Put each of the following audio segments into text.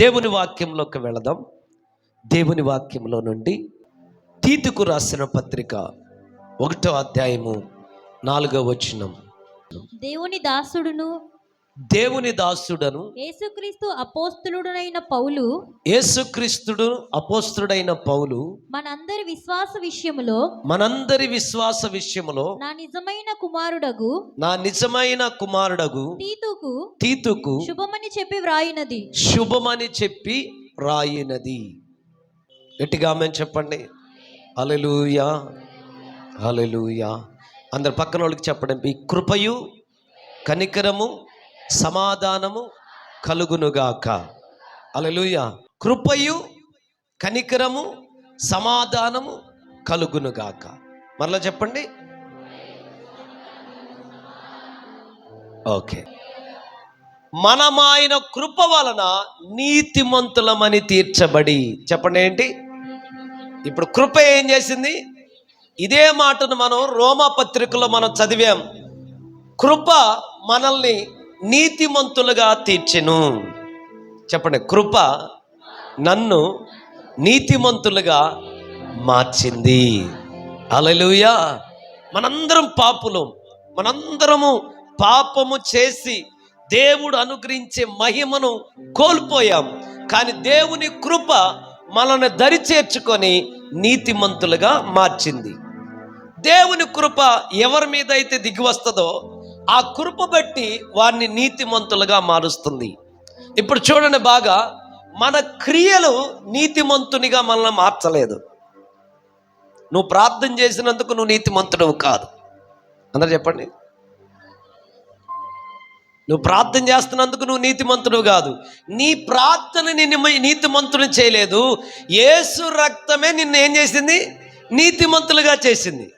దేవుని వాక్యంలోకి వెళదాం. దేవుని వాక్యంలో నుండి తీతుకు రాసిన పత్రిక ఒకటో అధ్యాయము నాలుగో వచనం. దేవుని దాసుడును దేవుని దాసుడను యేసుక్రీస్తు అపోస్తులుడైన పౌలు యేసుక్రీస్తుడు అపోస్తుడైన పౌలు మనందరి విశ్వాస విషయములో మనందరి విశ్వాస విషయములో నా నిజమైన కుమారుడగు నా నిజమైన కుమారుడగు తీతుకు తీతుకు శుభమని చెప్పి వ్రాయినది. శుభమని చెప్పి రాయినది గట్టిగా మేము చెప్పండి. అలెలుయా అలెలుయా అందరు పక్కన వాళ్ళకి చెప్పండి ఈ కృపయు కనికరము సమాధానము కలుగునుగాక. అలలుయ కృపయు కనికరము సమాధానము కలుగునుగాక. మరలా చెప్పండి. ఓకే. మనమాయన కృప వలన నీతిమంతులమని తీర్చబడి. చెప్పండి ఏంటి? ఇప్పుడు కృప ఏం చేసింది? ఇదే మాటను మనం రోమా పత్రికలో మనం చదివాం. కృప మనల్ని నీతిమంతులుగా తీర్చెను. చెప్పండి కృప నన్ను నీతిమంతులుగా మార్చింది. అలలుయా మనందరం పాపులం. మనందరము పాపము చేసి దేవుడు అనుగ్రహించే మహిమను కోల్పోయాం. కానీ దేవుని కృప మనల్ని దరి చేర్చుకొని నీతిమంతులుగా మార్చింది. దేవుని కృప ఎవరి మీద అయితే దిగి వస్తుందో ఆ కృప బట్టి వారిని నీతిమంతులుగా మారుస్తుంది. ఇప్పుడు చూడండి బాగా మన క్రియలు నీతిమంతునిగా మనల్ని మార్చలేదు. నువ్వు ప్రార్థన చేసినందుకు నువ్వు నీతిమంతుడవు కాదు. అందరు చెప్పండి. నువ్వు ప్రార్థన చేస్తున్నందుకు నువ్వు నీతిమంతుడు కాదు. నీ ప్రార్థన నిన్ను నీతిమంతుడు చేయలేదు. ఏసు రక్తమే నిన్ను ఏం చేసింది? నీతిమంతులుగా చేసింది.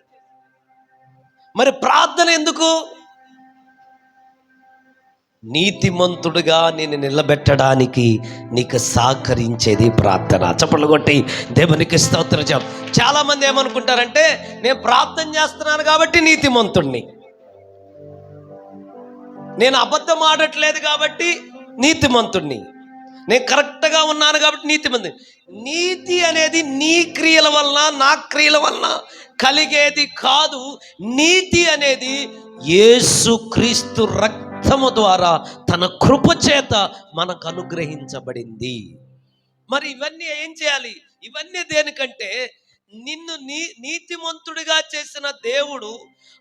మరి ప్రార్థన ఎందుకు? నీతిమంతుడుగా నేను నిలబెట్టడానికి నీకు సహకరించేది ప్రార్థన. చప్పట్లు కొట్టి దేవునికి స్తోత్రం చెప్ప చాలా ఏమనుకుంటారంటే నేను ప్రార్థన చేస్తున్నాను కాబట్టి నీతిమంతుణ్ణి. నేను అబద్ధం ఆడట్లేదు కాబట్టి నీతిమంతుణ్ణి. నేను కరెక్ట్గా ఉన్నాను కాబట్టి నీతిమంతి నీతి అనేది నీ క్రియల వలన నా క్రియల వలన కలిగేది కాదు. నీతి అనేది యేసు క్రీస్తు రక్తము ద్వారా తన కృప చేత మనకు అనుగ్రహించబడింది. మరి ఇవన్నీ ఏం చేయాలి? ఇవన్నీ దేనికంటే నిన్ను నీ నీతిమంతుడిగా చేసిన దేవుడు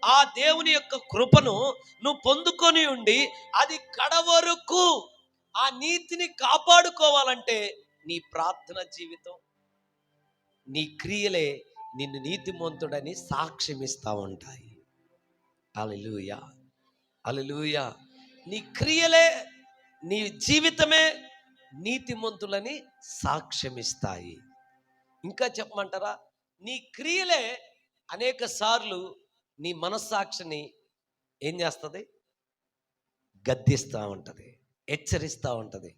ఆ దేవుని యొక్క కృపను నువ్వు పొందుకొని ఉండి అది కడవరకు ఆ నీతిని కాపాడుకోవాలంటే నీ ప్రార్థన జీవితం నీ క్రియలే నిన్ను నీతిమంతుడని సాక్ష్యమిస్తూ ఉంటాయి. అలలుయా అలలుయా నీ క్రియలే నీ జీవితమే నీతిమంతులని సాక్ష్యమిస్తాయి. ఇంకా చెప్పమంటారా? నీ క్రియలే అనేక సార్లు నీ మనస్సాక్షిని ఏం చేస్తుంది? గద్దిస్తూ ఉంటుంది హెచ్చరిస్తూ ఉంటుంది.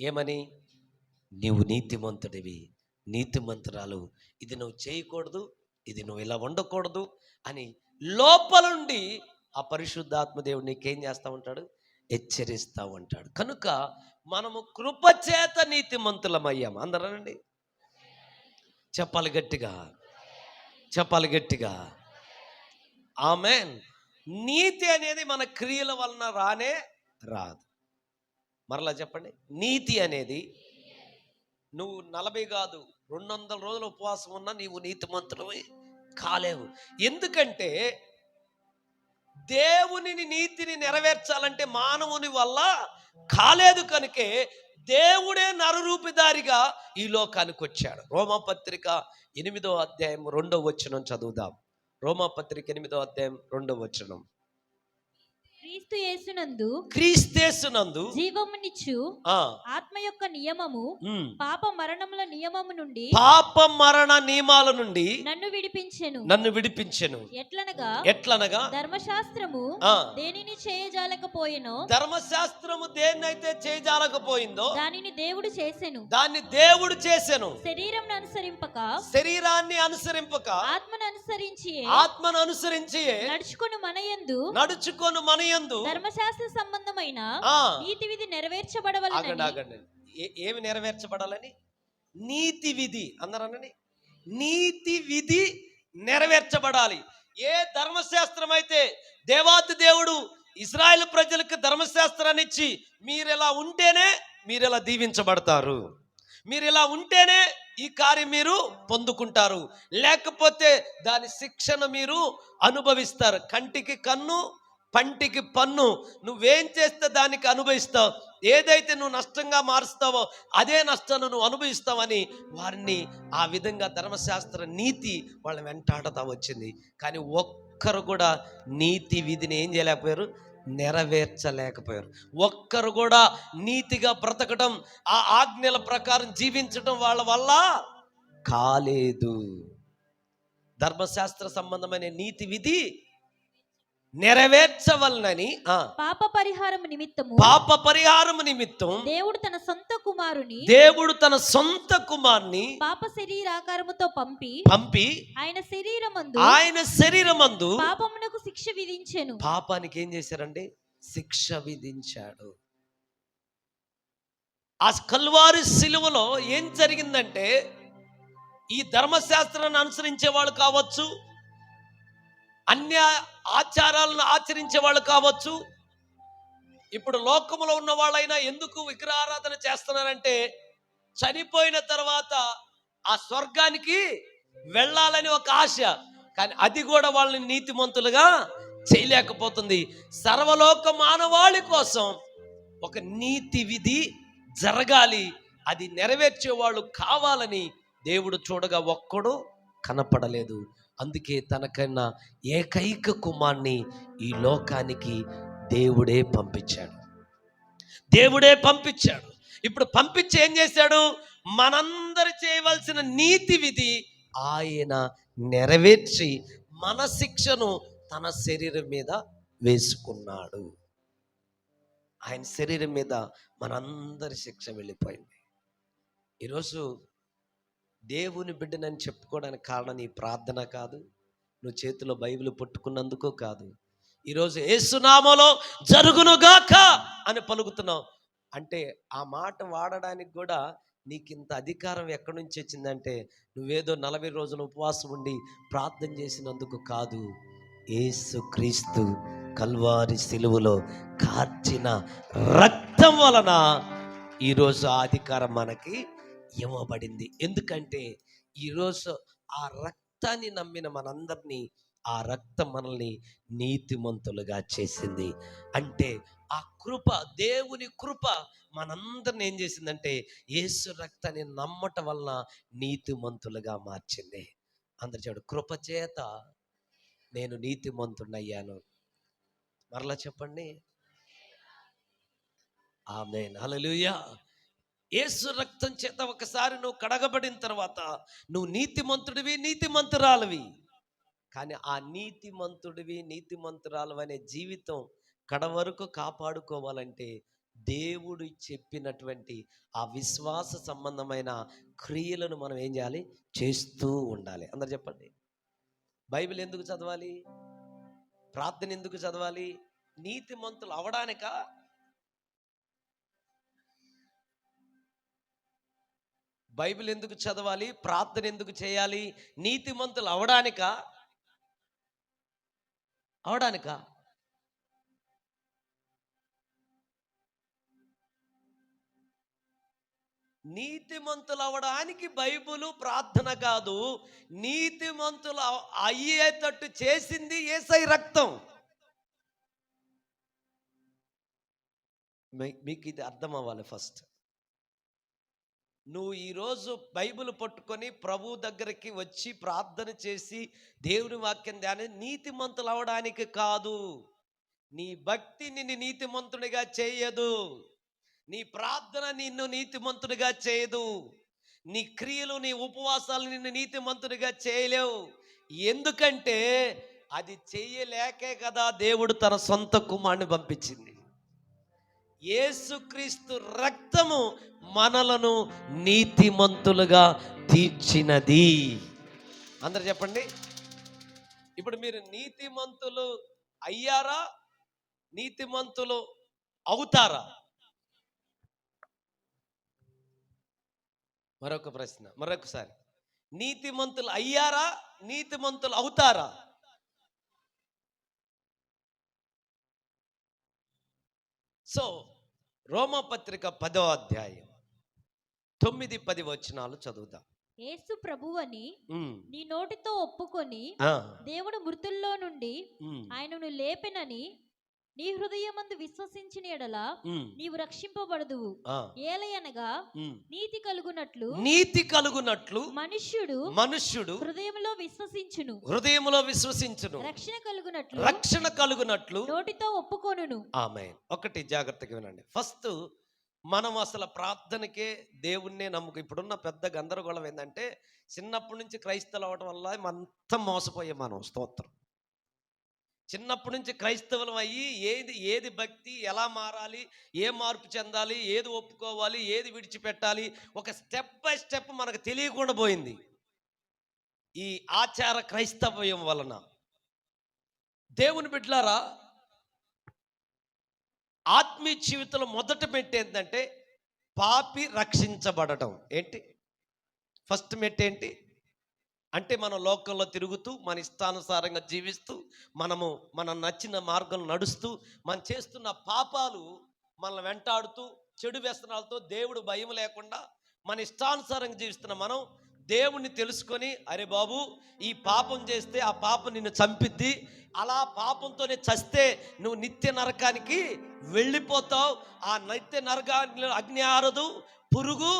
ఏమని? నీవు నీతిమంతుడివి నీతిమంతురాలు. ఇది నువ్వు చేయకూడదు ఇది నువ్వు ఇలా ఉండకూడదు అని లోపల నుండి ఆ పరిశుద్ధాత్మ దేవుడు నీకేం చేస్తూ ఉంటాడు? హెచ్చరిస్తూ ఉంటాడు. కనుక మనము కృపచేత నీతిమంతులమయ్యాం అందరనండి చెప్పాలి గట్టిగా. చెప్పాలి గట్టిగా. ఆమెన్. నీతి అనేది మన క్రియల వలన రానే రాదు. మరలా చెప్పండి. నీతి అనేది నువ్వు నలభై కాదు రెండు వందల రోజులు ఉపవాసం ఉన్నా నీవు నీతిమంతులవి కాలేవు. ఎందుకంటే దేవునిని నీతిని నెరవేర్చాలంటే మానవుని వల్ల కాలేదు కనుకే దేవుడే నరరూపిదారిగా ఈ లోకానికి వచ్చాడు. రోమపత్రిక ఎనిమిదో అధ్యాయం రెండో వచనం చదువుదాం. రోమపత్రిక ఎనిమిదో అధ్యాయం రెండో వచనం. క్రీస్తు యేసునందు క్రీస్తేసునందు జీవమునిచ్చు ఆ, ఆత్మ యొక్క నియమము ఉమ్, పాప మరణముల నియమము నుండి పాప మరణ నియమాల నుండి నన్ను విడిపించెను. నన్ను విడిపించెను. ఎట్లనగా ఎట్లనగా? ధర్మశాస్త్రము ఆ, దేనిని చేయజాలకపోయెనో ధర్మశాస్త్రము దేన్నైతే చేయజాలకపోయిందో దానిని దేవుడు చేసెను. దాన్ని దేవుడు చేసెను. శరీరం అనుసరింపక శరీరాన్ని అనుసరింపక ఆత్మను అనుసరించి ఆత్మను అనుసరించి నడుచుకుని మనయందు నడుచుకొని ధర్మశాస్త్ర సంబంధమైన నీతి విధి నెరవేర్చబడవలనని. ఆగండి ఏమి నెరవేర్చబడాలని? నీతి విధి అందరనని నీతి విధి నెరవేర్చబడాలి. ఏ ధర్మశాస్త్రం అయితే దేవాతి దేవుడు ఇజ్రాయెల్ ప్రజలకు ధర్మశాస్త్రాన్ని ఇచ్చి మీరు ఇలా ఉంటేనే మీరు ఇలా దీవించబడతారు. మీరు ఇలా ఉంటేనే ఈ కార్యం మీరు పొందుకుంటారు. లేకపోతే దాని శిక్షణ మీరు అనుభవిస్తారు. కంటికి కన్ను పంటికి పన్ను నువ్వేం చేస్తే దానికి అనుభవిస్తావు? ఏదైతే నువ్వు నష్టంగా మారుస్తావో అదే నష్టాన్ని నువ్వు అనుభవిస్తావని వారిని ఆ విధంగా ధర్మశాస్త్ర నీతి వాళ్ళని వెంటాడుతూ వచ్చింది. కానీ ఒక్కరు కూడా నీతి విధిని ఏం చేయలేకపోయారు? నెరవేర్చలేకపోయారు. ఒక్కరు కూడా నీతిగా బ్రతకడం ఆ ఆజ్ఞల ప్రకారం జీవించడం వాళ్ళ వల్ల కాలేదు. ధర్మశాస్త్ర సంబంధమైన నీతి విధి నెరవేర్చవలనని పాప పరిహారం నిమిత్తము పాప పరిహారం నిమిత్తం దేవుడు తన సొంత కుమారుని దేవుడు తన సొంత కుమార్ని పాప శరీరాకారముతో పంపి పంపి ఆయన శరీరమందు ఆయన శరీరమందు పాపమునకు శిక్ష విధించెను. పాపానికి ఏం చేశారండి? శిక్ష విధించాడు. ఆ కల్వారి సిలువలో ఏం జరిగిందంటే ఈ ధర్మశాస్త్రాన్ని అనుసరించే వాళ్ళు కావచ్చు అన్య ఆచారాలను ఆచరించే వాళ్ళు కావచ్చు. ఇప్పుడు లోకములో ఉన్న వాళ్ళైనా ఎందుకు విగ్రహారాధన చేస్తున్నారంటే చనిపోయిన తర్వాత ఆ స్వర్గానికి వెళ్ళాలని ఒక ఆశ. కానీ అది కూడా వాళ్ళని నీతిమంతులుగా చేయలేకపోతుంది. సర్వలోక మానవాళి కోసం ఒక నీతి విధి జరగాలి. అది నెరవేర్చే వాళ్ళు కావాలని దేవుడు చూడగా ఒక్కడు కనపడలేదు. అందుకే తనకన్నా ఏకైక కుమార్ని ఈ లోకానికి దేవుడే పంపించాడు. దేవుడే పంపించాడు. ఇప్పుడు పంపించి ఏం చేశాడు? మనందరు చేయవలసిన నీతి విధి ఆయన నెరవేర్చి మన శిక్షను తన శరీరం మీద వేసుకున్నాడు. ఆయన శరీరం మీద మనందరి శిక్ష వెళ్ళిపోయింది. ఈరోజు దేవుని బిడ్డనని చెప్పుకోవడానికి కారణం నీ ప్రార్థన కాదు. నువ్వు చేతిలో బైబిల్ పట్టుకున్నందుకు కాదు. ఈరోజు ఏసునామలో జరుగునుగాక అని పలుకుతున్నావు. అంటే ఆ మాట వాడడానికి కూడా నీకు ఇంత అధికారం ఎక్కడి నుంచి వచ్చిందంటే నువ్వేదో నలభై రోజులు ఉపవాసం ఉండి ప్రార్థన చేసినందుకు కాదు. ఏసు క్రీస్తు కల్వారి సిలువలో కార్చిన రక్తం వలన ఈరోజు ఆ అధికారం మనకి ఇవ్వబడింది. ఎందుకంటే ఈరోజు ఆ రక్తాన్ని నమ్మిన మనందరినీ ఆ రక్తం మనల్ని నీతిమంతులుగా చేసింది. అంటే ఆ కృప దేవుని కృప మనందరిని ఏం చేసిందంటే యేసు రక్తాన్ని నమ్మటం వలన నీతిమంతులుగా మార్చింది. అందరు చూడు కృప చేత నేను నీతిమంతుడయ్యాను. మరలా చెప్పండి. ఆమె హల్లెలూయా. యేసు రక్తం చేత ఒకసారి నువ్వు కడగబడిన తర్వాత నువ్వు నీతిమంతుడివి నీతిమంతురాలవి. కానీ ఆ నీతిమంతుడివి నీతిమంతురాలు అనే జీవితం కడ వరకు కాపాడుకోవాలంటే దేవుడు చెప్పినటువంటి ఆ విశ్వాస సంబంధమైన క్రియలను మనం ఏం చేయాలి? చేస్తూ ఉండాలి. అందరు చెప్పండి. బైబిల్ ఎందుకు చదవాలి? ప్రార్థన ఎందుకు చదవాలి? నీతిమంతులు అవడానికా? బైబిల్ ఎందుకు చదవాలి? ప్రార్థన ఎందుకు చేయాలి? నీతిమంతులు అవడానికా? అవడానికా? నీతిమంతులు అవడానికి బైబిలు ప్రార్థన కాదు. నీతిమంతులు అయ్యేటట్టు చేసింది ఏసై రక్తం. మీకు ఇది అర్థం అవ్వాలి ఫస్ట్. నువ్వు ఈరోజు బైబిల్ పట్టుకొని ప్రభు దగ్గరికి వచ్చి ప్రార్థన చేసి దేవుని వాక్యం ధ్యానం నీతిమంతులు అవడానికి కాదు. నీ భక్తి నిన్ను నీతిమంతునిగా చేయదు. నీ ప్రార్థన నిన్ను నీతిమంతునిగా చేయదు. నీ క్రియలు నీ ఉపవాసాలు నిన్ను నీతిమంతునిగా చేయలేవు. ఎందుకంటే అది చెయ్యలేకే కదా దేవుడు తన సొంత కుమారుని పంపించింది. యేసుక్రీస్తు రక్తము మనలను నీతిమంతులుగా తీర్చినది. అందరు చెప్పండి. ఇప్పుడు మీరు నీతిమంతులు అయ్యారా? నీతిమంతులు అవుతారా? మరొక ప్రశ్న మరొకసారి. నీతిమంతులు అయ్యారా? నీతిమంతులు అవుతారా? సో రోమపత్రిక పదో అధ్యాయం తొమ్మిది పది వచనాలు చదువుదాం. యేసు ప్రభువని నీ నోటితో ఒప్పుకొని దేవుడు మృతుల్లో నుండి ఆయనను లేపెనని నీ హృదయమందు విశ్వసించిన ఎడల నీవు రక్షింపబడదువు ఆ, ఏలయనగా. నీతి కలుగునట్లు నీతి కలుగునట్లు మనుష్యుడు మనుష్యుడు హృదయంలో విశ్వసించును. హృదయములో విశ్వసించును. రక్షణ కలుగునట్లు రక్షణ కలుగునట్లు నోటితో ఒప్పుకొనును. ఆమె ఒకటి జాగ్రత్తగా వినండి. ఫస్ట్ మనం అసలు ప్రార్థనకే దేవుణ్ణే నమ్ముకు ఇప్పుడున్న పెద్ద గందరగోళం ఏంటంటే చిన్నప్పటి నుంచి క్రైస్తవులు అవడం వల్ల అంతా మోసపోయాం మనం స్తోత్రం. చిన్నప్పటి నుంచి క్రైస్తవులం అయ్యి ఏది ఏది భక్తి ఎలా మారాలి ఏ మార్పు చెందాలి ఏది ఒప్పుకోవాలి ఏది విడిచిపెట్టాలి ఒక స్టెప్ బై స్టెప్ మనకు తెలియకుండా పోయింది. ఈ ఆచార క్రైస్తవ్యం వలన. దేవుని బిడ్డలారా ఆత్మీయ జీవితంలో మొదట పెట్టేందంటే ఏంటంటే పాపి రక్షించబడటం. ఏంటి? ఫస్ట్ మెట్ ఏంటి? అంటే మనం లోకంలో తిరుగుతూ మన ఇష్టానుసారంగా జీవిస్తూ మనము మన నచ్చిన మార్గం నడుస్తూ మనం చేస్తున్న పాపాలు మనల్ని వెంటాడుతూ చెడు వ్యసనాలతో దేవుడు భయం లేకుండా మన ఇష్టానుసారంగా జీవిస్తున్న మనం దేవుణ్ణి తెలుసుకొని అరే బాబు ఈ పాపం చేస్తే ఆ పాపం నిన్ను చంపిద్ది. అలా పాపంతోనే చస్తే నువ్వు నిత్య నరకానికి వెళ్ళిపోతావు. ఆ నిత్య నరకాన్ని అగ్ని ఆరదు పురుగు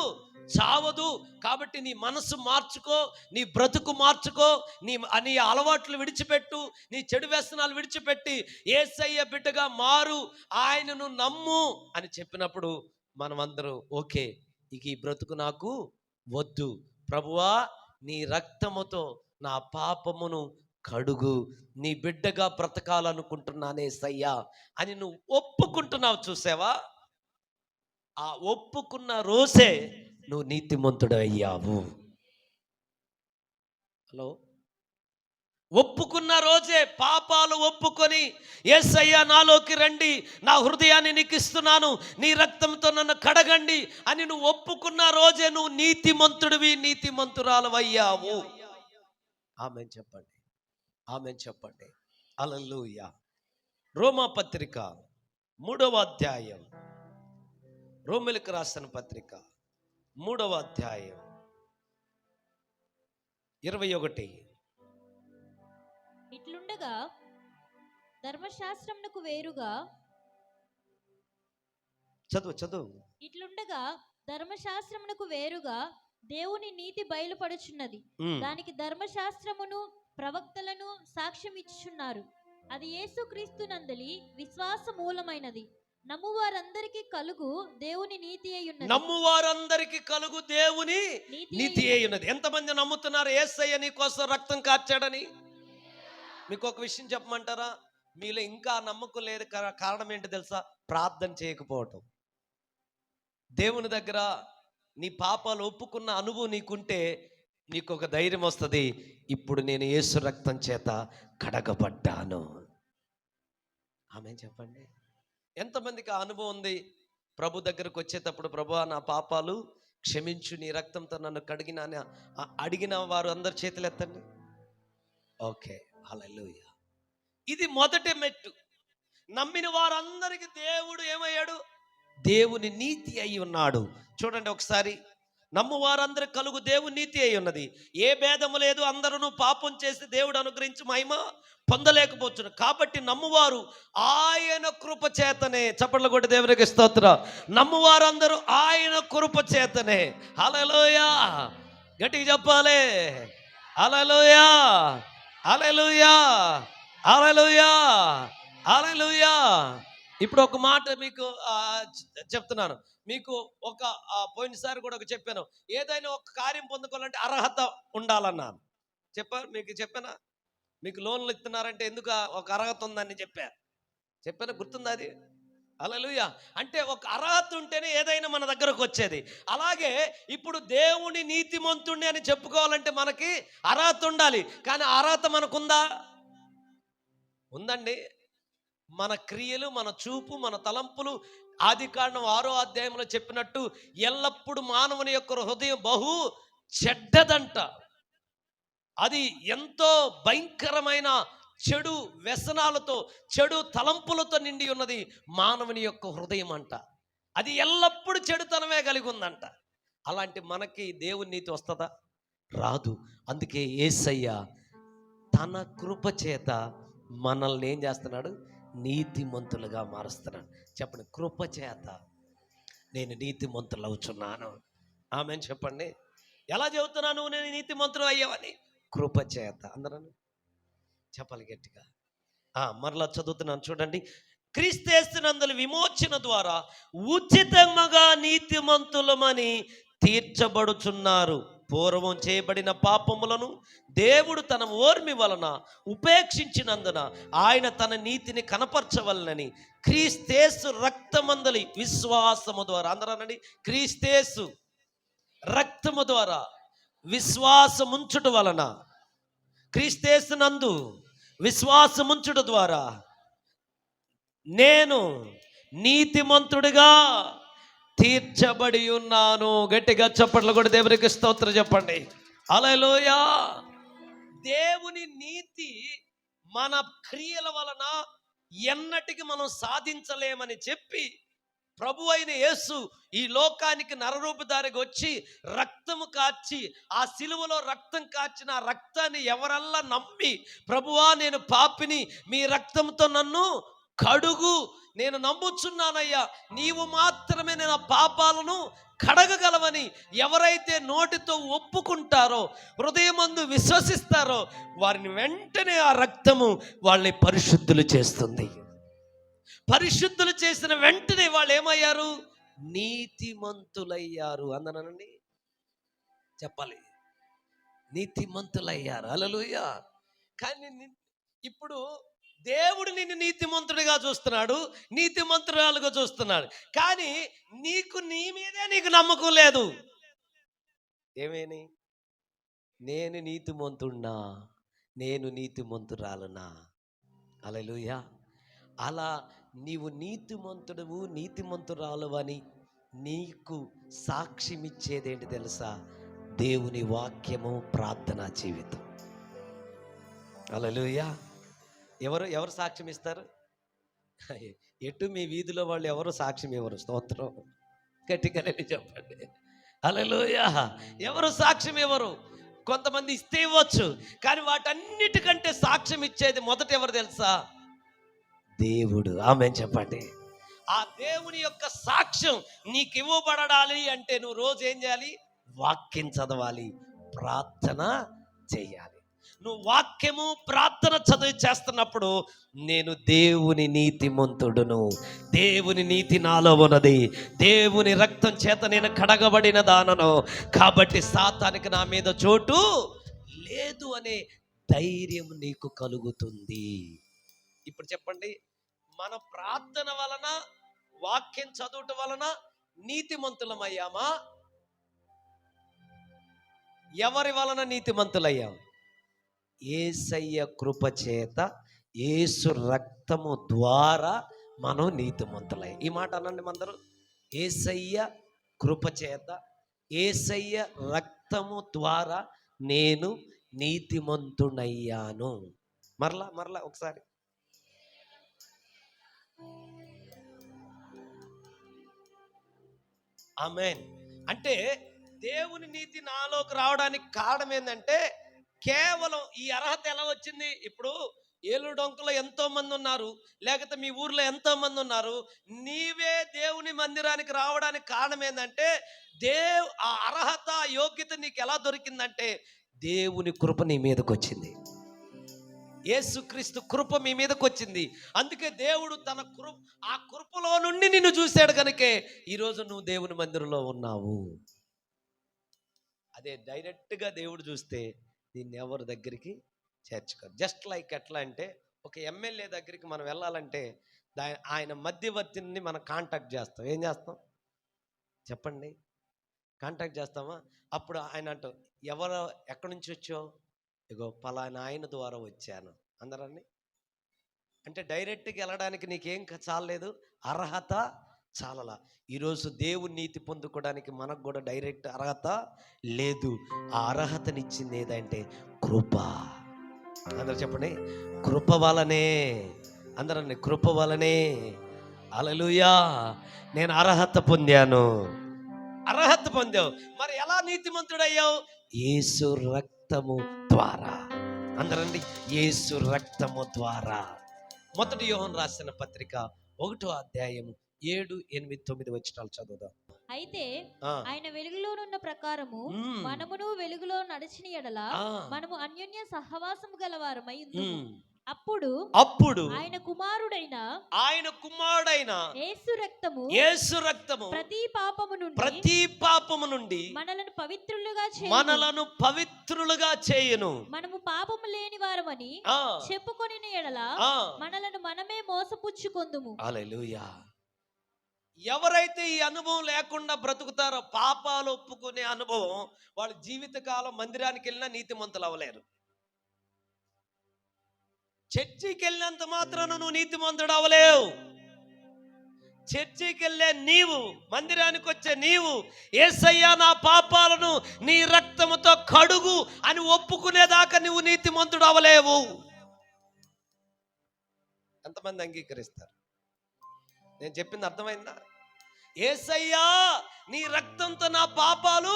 చావదు. కాబట్టి నీ మనసు మార్చుకో నీ బ్రతుకు మార్చుకో నీ నీ అలవాట్లు విడిచిపెట్టు నీ చెడు వ్యసనాలు విడిచిపెట్టి ఏసయ్య బిడ్డగా మారు ఆయనను నమ్ము అని చెప్పినప్పుడు మనమందరూ ఓకే ఇక ఈ బ్రతుకు నాకు వద్దు. ప్రభువా నీ రక్తముతో నా పాపమును కడుగు. నీ బిడ్డగా బ్రతకాలనుకుంటున్నానే సయ్యా అని నువ్వు ఒప్పుకుంటున్నావు చూసావా? ఆ ఒప్పుకున్న రోజే నువ్వు నీతిమంతుడు అయ్యావు హలో? ఒప్పుకున్న రోజే పాపాలు ఒప్పుకొని ఏసయ్యా నాలోకి రండి నా హృదయాన్ని నీకు ఇస్తున్నాను నీ రక్తంతో నన్ను కడగండి అని నువ్వు ఒప్పుకున్న రోజే నువ్వు నీతిమంతుడివి నీతిమంతురాలు అయ్యావు ఆమె చెప్పండి. ఆమె చెప్పండి. అలలుయ రోమా పత్రిక మూడవ అధ్యాయం. రోమిలకు రాసిన పత్రిక. మూడవ అధ్యాయం. ఇరవై ఒకటి. ఇట్లుండగా ధర్మశాస్త్రమునకు వేరుగా చదువు చదువు. ఇట్లుండగా ధర్మశాస్త్రమునకు వేరుగా దేవుని నీతి బయలుపడుచున్నది. దానికి ధర్మశాస్త్రమును ప్రవక్తలను సాక్ష్యం ఇచ్చుచున్నారు అది యేసుక్రీస్తు నందలి విశ్వాస మూలమైనది నమ్మువారందరికీ కలుగు దేవుని నీతి అయ్యున్నది నమ్ము వారందరికి కలుగు దేవుని నీతి నీతి అయి- అయి ఉన్నది. ఎంతమంది నమ్ముతున్నారు ఏసయ్య నీ కోసం రక్తం కార్చాడని మీకు ఒక విషయం చెప్పమంటారా? మీలో ఇంకా నమ్మకం లేదు కారణం ఏంటి తెలుసా? ప్రార్థన చేయకపోవటం. దేవుని దగ్గర నీ పాపాలు ఒప్పుకున్న అనుభవం నీకుంటే నీకు ఒక ధైర్యం వస్తుంది. ఇప్పుడు నేను యేసు రక్తం చేత కడగబడ్డాను. ఆమె చెప్పండి. ఎంతమందికి ఆ అనుభవం ఉంది? ప్రభు దగ్గరకు వచ్చేటప్పుడు ప్రభు నా పాపాలు క్షమించు నీ రక్తంతో నన్ను కడిగిన అడిగిన వారు అందరు చేతులు ఎత్తండి. ఓకే. హల్లెలూయా. ఇది మొదటి మెట్టు. నమ్మిన వారందరికీ దేవుడు ఏమయ్యాడు? దేవుని నీతి అయి ఉన్నాడు. చూడండి ఒకసారి. నమ్మువారందరూ కలుగు దేవుని నీతి అయి ఉన్నది. ఏ భేదము లేదు అందరూ పాపం చేసి దేవుడు అనుగ్రహించి మహిమ పొందలేకపోతున్నారు కాబట్టి నమ్మువారు ఆయన కృప చేతనే చప్పట్ల కొట్టి దేవునికి స్తోత్ర. నమ్మువారందరూ ఆయన కృప చేతనే. అలలోయా గట్టిగా చెప్పాలి. అలలోయా హలలోయా హలలోయా హలలోయా ఇప్పుడు ఒక మాట మీకు చెప్తున్నాను. మీకు ఒక పోయినసారి కూడా ఒక చెప్పాను. ఏదైనా ఒక కార్యం పొందుకోవాలంటే అర్హత ఉండాలన్నాను. చెప్పాను మీకు చెప్పానా? మీకు లోన్లు ఇస్తున్నారంటే ఎందుకు ఒక అర్హత ఉందని చెప్పా. చెప్పాను? గుర్తుందా అది? అలలుయ అంటే ఒక అర్హత ఉంటేనే ఏదైనా మన దగ్గరకు వచ్చేది. అలాగే ఇప్పుడు దేవుని నీతిమంతుణ్ణి అని చెప్పుకోవాలంటే మనకి అర్హత ఉండాలి. కానీ అర్హత మనకుందా? ఉందండి. మన క్రియలు మన చూపు మన తలంపులు ఆది కారణం ఆరో అధ్యాయంలో చెప్పినట్టు ఎల్లప్పుడు మానవుని యొక్క హృదయం బహు చెడ్డదంట. అది ఎంతో భయంకరమైన చెడు వ్యసనాలతో చెడు తలంపులతో నిండి ఉన్నది మానవుని యొక్క హృదయం అంట. అది ఎల్లప్పుడూ చెడుతనమే కలిగి ఉందంట. అలాంటి మనకి దేవుని నీతి వస్తుందా? రాదు. అందుకే ఏసయ్య తన కృప చేత మనల్ని ఏం చేస్తున్నాడు? నీతిమంతులుగా మారుస్తున్నాను. చెప్పండి కృపచేత నేను నీతిమంతులు అవుతున్నాను ఆమె చెప్పండి. ఎలా చెబుతున్నాను నేను నీతిమంతులు అయ్యావని కృపచేత. అందరూ చెప్పాలి గట్టిగా. మరలా చదువుతున్నాను చూడండి. క్రీస్తేస్తునందులు విమోచన ద్వారా ఉచితంగా నీతిమంతులమని తీర్చబడుచున్నారు. పూర్వం చేయబడిన పాపములను దేవుడు తన ఓర్మి వలన ఉపేక్షించినందున ఆయన తన నీతిని కనపరచవలనని క్రీస్తేసు రక్తమందలి విశ్వాసము ద్వారా అందరనండి క్రీస్తేసు రక్తము ద్వారా విశ్వాసముంచుట వలన క్రీస్తేసునందు విశ్వాసముంచుట ద్వారా నేను నీతిమంతుడిగా తీర్చబడి ఉన్నాను గట్టిగా చప్పట్లు కూడా దేవునికి స్తోత్రం చెప్పండి. అలలోయా దేవుని నీతి మన క్రియల వలన ఎన్నటికి మనం సాధించలేమని చెప్పి ప్రభు అయిన యేసు ఈ లోకానికి నరరూపధారికి వచ్చి రక్తము కాచి ఆ సిలువలో రక్తం కాచిన ఆ రక్తాన్ని ఎవరల్లా నమ్మి ప్రభువా నేను పాపిని మీ రక్తంతో నన్ను కడుగు. నేను నమ్ముచున్నానయ్యా నీవు మాత్రమే నేను పాపాలను కడగగలవని ఎవరైతే నోటితో ఒప్పుకుంటారో హృదయమందు విశ్వసిస్తారో వారిని వెంటనే ఆ రక్తము వాళ్ళని పరిశుద్ధులు చేస్తుంది. పరిశుద్ధులు చేసిన వెంటనే వాళ్ళు ఏమయ్యారు? నీతిమంతులయ్యారు అందనండి చెప్పాలి. నీతిమంతులయ్యారు. అలలుయ్యా కానీ ఇప్పుడు దేవుడు నిన్ను నీతిమంతుడిగా చూస్తున్నాడు నీతిమంతురాలుగా చూస్తున్నాడు. కానీ నీకు నీ మీదే నీకు నమ్మకం లేదు. ఏమేని? నేను నీతిమంతుడినా నేను నీతిమంతురాలునా? అలలుయా అలా నీవు నీతిమంతుడువు నీతిమంతురాలు అని నీకు సాక్ష్యం తెలుసా? దేవుని వాక్యము ప్రార్థనా జీవితం. అలలుయా ఎవరు ఎవరు సాక్ష్యం ఇస్తారు? ఎటు మీ వీధిలో వాళ్ళు ఎవరు సాక్ష్యం ఇవ్వరు? స్తోత్రం. గట్టిగానే చెప్పండి. అలలోయా ఎవరు సాక్ష్యం ఇవ్వరు? కొంతమంది ఇస్తే ఇవ్వచ్చు కానీ వాటన్నిటికంటే సాక్ష్యం ఇచ్చేది మొదట ఎవరు తెలుసా? దేవుడు. ఆమె చెప్పండి. ఆ దేవుని యొక్క సాక్ష్యం నీకు ఇవ్వబడాలి అంటే నువ్వు రోజు ఏం చేయాలి? వాక్యం చదవాలి. ప్రార్థన చేయాలి. నువ్వు వాక్యము ప్రార్థన చదివి చేస్తున్నప్పుడు నేను దేవుని నీతిమంతుడును దేవుని నీతి నాలో ఉన్నది. దేవుని రక్తం చేత నేను కడగబడిన దానను. కాబట్టి సాతానికి నా మీద చోటు లేదు అనే ధైర్యం నీకు కలుగుతుంది. ఇప్పుడు చెప్పండి మన ప్రార్థన వలన వాక్యం చదువుట వలన నీతిమంతులమయ్యామా ఎవరి వలన నీతిమంతులయ్యాము ఏసయ్య కృపచేత ఏసు రక్తము ద్వారా మనం నీతిమంతులై ఈ మాట అనండి మందరు. ఏసయ్య కృపచేత ఏసయ్య రక్తము ద్వారా నేను నీతిమంతుడయ్యాను. మరలా మరలా ఒకసారి. ఆమెన్. అంటే దేవుని నీతి నాలోకి రావడానికి కారణం ఏంటంటే కేవలం ఈ అర్హత ఎలా వచ్చింది? ఇప్పుడు ఏలుడొంకలో ఎంతో మంది ఉన్నారు. లేకపోతే మీ ఊర్లో ఎంతో మంది ఉన్నారు. నీవే దేవుని మందిరానికి రావడానికి కారణం ఏంటంటే దేవ్ ఆ అర్హత యోగ్యత నీకు ఎలా దొరికిందంటే దేవుని కృప నీ మీదకి వచ్చింది. యేసుక్రీస్తు కృప మీ మీదకి వచ్చింది. అందుకే దేవుడు తన కృప ఆ కృపలో నుండి నిన్ను చూశాడు కనుకే ఈరోజు నువ్వు దేవుని మందిరంలో ఉన్నావు. అదే డైరెక్ట్గా దేవుడు చూస్తే దీన్ని ఎవరి దగ్గరికి చేర్చుకోరు. జస్ట్ లైక్ ఎట్లా అంటే ఒక ఎమ్మెల్యే దగ్గరికి మనం వెళ్ళాలంటే దా ఆయన మధ్యవర్తిని మనం కాంటాక్ట్ చేస్తాం. ఏం చేస్తాం? చెప్పండి. కాంటాక్ట్ చేస్తామా? అప్పుడు ఆయన అంటాం ఎవరు ఎక్కడి నుంచి వచ్చావు? ఇగో పలానా ఆయన ద్వారా వచ్చాను. అందరని అంటే డైరెక్ట్గా వెళ్ళడానికి నీకేం చాలలేదు. అర్హత చాలలా. ఈరోజు దేవుని నీతి పొందుకోవడానికి మనకు కూడా డైరెక్ట్ అర్హత లేదు. ఆ అర్హతనిచ్చింది ఏదంటే కృప. అందరూ చెప్పండి. కృప వలనే అందరండి కృప వలనే. అలలుయా నేను అర్హత పొందాను. అర్హత పొందావు. మరి ఎలా నీతిమంతుడయ్యావు? యేసు రక్తము ద్వారా. అందరండి యేసు రక్తము ద్వారా. మొదటి యోహన్ రాసిన పత్రిక ఒకటో అధ్యాయము ఏడు ఎనిమిది తొమ్మిది వచ్చినాలు చదువుదాం. అయితే ఆయన వెలుగులోనున్న ప్రకారము. మనమును వెలుగులో నడిచిన ఎడల మనము అన్యోన్య సహవాసము గలవారమై. అప్పుడు అప్పుడు ఆయన కుమారుడైన ఆయన కుమారుడైన యేసు రక్తము యేసు రక్తము ప్రతి పాపము నుండి ప్రతి పాపము నుండి మనలను పవిత్రులుగా చేయును. మనలను పవిత్రులుగా చేయును. మనము పాపము లేని వారమని చెప్పుకొని ఎడల మనలను మనమే మోసపుచ్చుకొందుము. హల్లెలూయా. ఎవరైతే ఈ అనుభవం లేకుండా బ్రతుకుతారో పాపాలు ఒప్పుకునే అనుభవం వాళ్ళ జీవితకాలం మందిరానికి వెళ్ళినా నీతిమంతులు అవ్వలేరు. చర్చికి వెళ్ళినంత మాత్రాన నువ్వు నీతిమంతుడు అవ్వలేవు. చర్చికి వెళ్ళే నీవు మందిరానికి వచ్చే నీవు ఏసయ్యా నా పాపాలను నీ రక్తముతో కడుగు అని ఒప్పుకునేదాకా నువ్వు నీతిమంతుడు అవ్వలేవు. ఎంతమంది అంగీకరిస్తారు? నేను చెప్పింది అర్థమైందా? ఏసయ్యా నీ రక్తంతో నా పాపాలు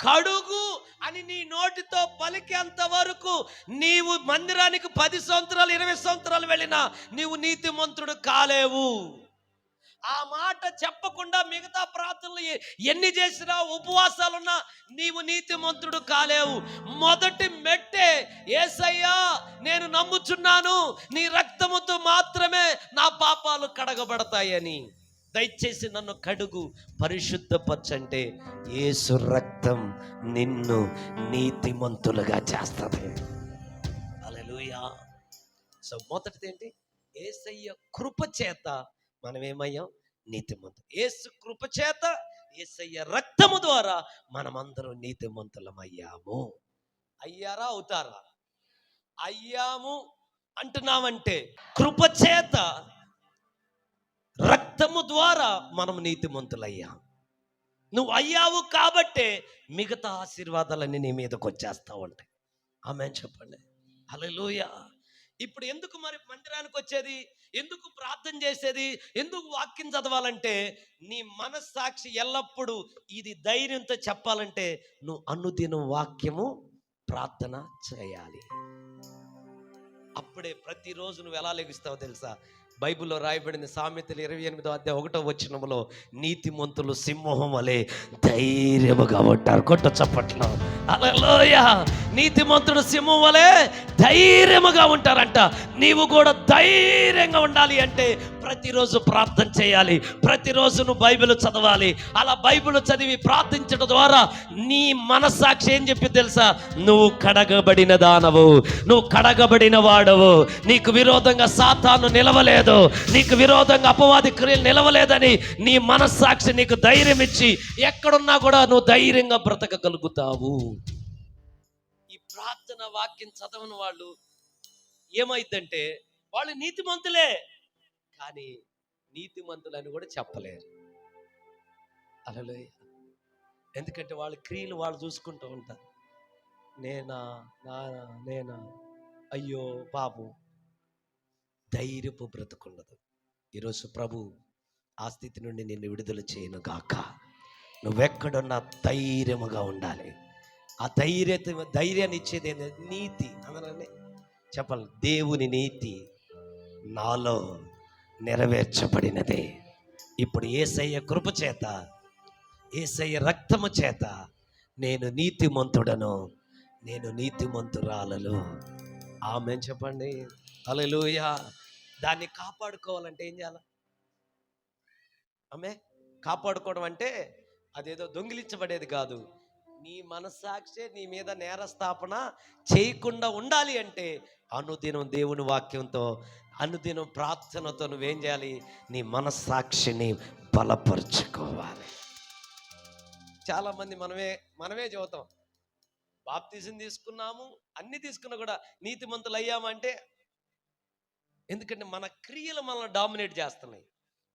కడుగు అని నీ నోటితో పలికేంత వరకు నీవు మందిరానికి పది సంవత్సరాలు ఇరవై సంవత్సరాలు వెళ్ళినా నీవు నీతిమంతుడు కాలేవు. ఆ మాట చెప్పకుండా మిగతా ప్రార్థనలు ఎన్ని చేసినా ఉపవాసాలున్నా నీవు నీతిమంతుడు కాలేవు. మొదటి మెట్టే ఏసయ్యా నేను నమ్ముచున్నాను నీ రక్తముతో మాత్రమే నా పాపాలు కడగబడతాయని. దయచేసి నన్ను కడుగు పరిశుద్ధపరచంటే ఏసు రక్తం నిన్ను నీతిమంతులుగా చేస్తుంది. అలలుయా సో మొదటిది ఏంటి? ఏసయ్య కృప చేత మనం ఏమయ్యాం నీతిమంతులు ఏసు కృపచేత ఏసయ్య రక్తము ద్వారా మనమందరం నీతిమంతులమయ్యాము. అయ్యారా? అవుతారా? అయ్యాము అంటున్నామంటే కృప చేత రక్తము ద్వారా మనం నీతిమంతులయ్యాం. నువ్వు అయ్యావు కాబట్టే మిగతా ఆశీర్వాదాలన్నీ నీ మీదకి వచ్చేస్తా ఉంటాయి ఆమె చెప్పండి. హల్లెలూయా. ఇప్పుడు ఎందుకు మరి మందిరానికి వచ్చేది? ఎందుకు ప్రార్థన చేసేది? ఎందుకు వాక్యం చదవాలంటే నీ మనస్సాక్షి ఎల్లప్పుడూ ఇది ధైర్యంతో చెప్పాలంటే నువ్వు అనుదినం వాక్యము ప్రార్థన చేయాలి. అప్పుడే ప్రతిరోజు నువ్వు ఎలా లెగుస్తావో తెలుసా? బైబిల్లో రాయబడిన సామెతలు ఇరవై ఎనిమిదో అధ్యాయ ఒకటో వచ్చినములో నీతిమంతులు సింహం వలె ధైర్యముగా ఉంటారు. కొట్ట చప్పట్లో. అలలోయ నీతిమంతుడు సింహం వలె ధైర్యముగా ఉంటారంట. నీవు కూడా ధైర్యంగా ఉండాలి అంటే ప్రతిరోజు ప్రార్థన చేయాలి. ప్రతిరోజు నువ్వు బైబిల్ చదవాలి. అలా బైబిల్ చదివి ప్రార్థించడం ద్వారా నీ మనస్సాక్షి ఏం చెప్పి తెలుసా? నువ్వు కడగబడిన దానవు. నువ్వు కడగబడిన వాడవు. నీకు విరోధంగా సాతాను నిలవలేదు. నీకు విరోధంగా అపవాది క్రియలు నిలవలేదని నీ మనస్సాక్షి నీకు ధైర్యం ఇచ్చి ఎక్కడున్నా కూడా నువ్వు ధైర్యంగా బ్రతకగలుగుతావు. ఈ ప్రార్థన వాక్యం చదవని వాళ్ళు ఏమైందంటే వాళ్ళు నీతిమంతులే. కానీ నీతిమంతులని కూడా చెప్పలేరు. అలలే ఎందుకంటే వాళ్ళ క్రియలు వాళ్ళు చూసుకుంటూ ఉంటారు. నేనా నానా నేనా? అయ్యో పాపం ధైర్యపు బ్రతుకుండదు. ఈరోజు ప్రభు ఆ స్థితి నుండి నిన్ను విడుదల చేయను గాక. నువ్వెక్కడున్నా ధైర్యముగా ఉండాలి. ఆ ధైర్యత ధైర్యాన్ని ఇచ్చేది నీతి. అందరనే చెప్పాలి. దేవుని నీతి నాలో నెరవేర్చబడినదే. ఇప్పుడు ఏసయ్య కృప చేత ఏసయ్య రక్తము చేత నేను నీతిమంతుడను నేను నీతిమంతురాలలో ఆమె చెప్పండి. హల్లెలూయా. దాన్ని కాపాడుకోవాలంటే ఏం చేయాలి? ఆమె కాపాడుకోవడం అంటే అదేదో దొంగిలించబడేది కాదు. నీ మనస్సాక్షే నీ మీద నేరస్థాపన చేయకుండా ఉండాలి అంటే అనుదినం దేవుని వాక్యంతో అనుదినం ప్రార్థనతో నువ్వేం చేయాలి? నీ మనస్సాక్షిని బలపరుచుకోవాలి. చాలామంది మనమే మనమే చదువుతాం. బాప్తిజం తీసుకున్నాము అన్ని తీసుకున్నా కూడా నీతిమంతులు అయ్యామంటే ఎందుకంటే మన క్రియలు మనల్ని డామినేట్ చేస్తున్నాయి.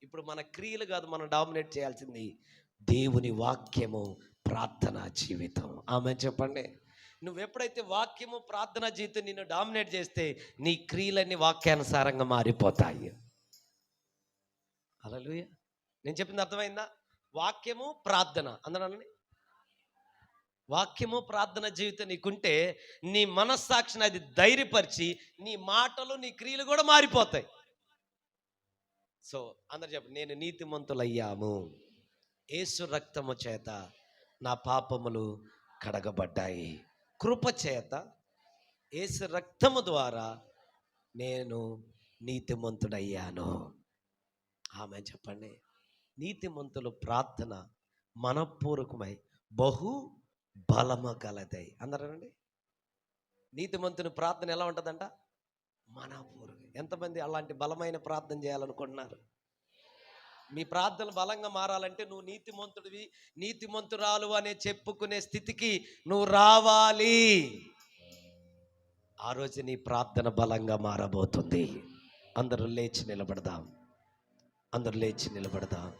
ఇప్పుడు మన క్రియలు కాదు మనం డామినేట్ చేయాల్సింది దేవుని వాక్యము ప్రార్థన జీవితం. ఆమె చెప్పండి. నువ్వు ఎప్పుడైతే వాక్యము ప్రార్థన జీవితం నిన్ను డామినేట్ చేస్తే నీ క్రియలన్నీ వాక్యానుసారంగా మారిపోతాయి. అలలుయ నేను చెప్పింది అర్థమైందా? వాక్యము ప్రార్థన. అందరూ వాక్యము ప్రార్థన జీవితం నీకుంటే నీ మనస్సాక్షిని అది ధైర్యపరిచి నీ మాటలు నీ క్రియలు కూడా మారిపోతాయి. సో అందరు చెప్పండి నేను నీతిమంతులయ్యాము. ఏసు రక్తము చేత నా పాపములు కడగబడ్డాయి. కృపచేత ఏసు రక్తము ద్వారా నేను నీతిమంతుడయ్యాను. ఆమె చెప్పండి. నీతిమంతులు ప్రార్థన మనపూర్వకమై బహు బలము గలదై. అందరండి నీతిమంతుని ప్రార్థన ఎలా ఉంటుందంట? మనపూర్వకం. ఎంతమంది అలాంటి బలమైన ప్రార్థన చేయాలనుకుంటున్నారు? మీ ప్రార్థన బలంగా మారాలంటే నువ్వు నీతిమంతుడివి నీతిమంతురాలు అనే చెప్పుకునే స్థితికి నువ్వు రావాలి. ఆ రోజు నీ ప్రార్థన బలంగా మారబోతుంది. అందరూ లేచి నిలబడదాం. అందరూ లేచి నిలబడదాం.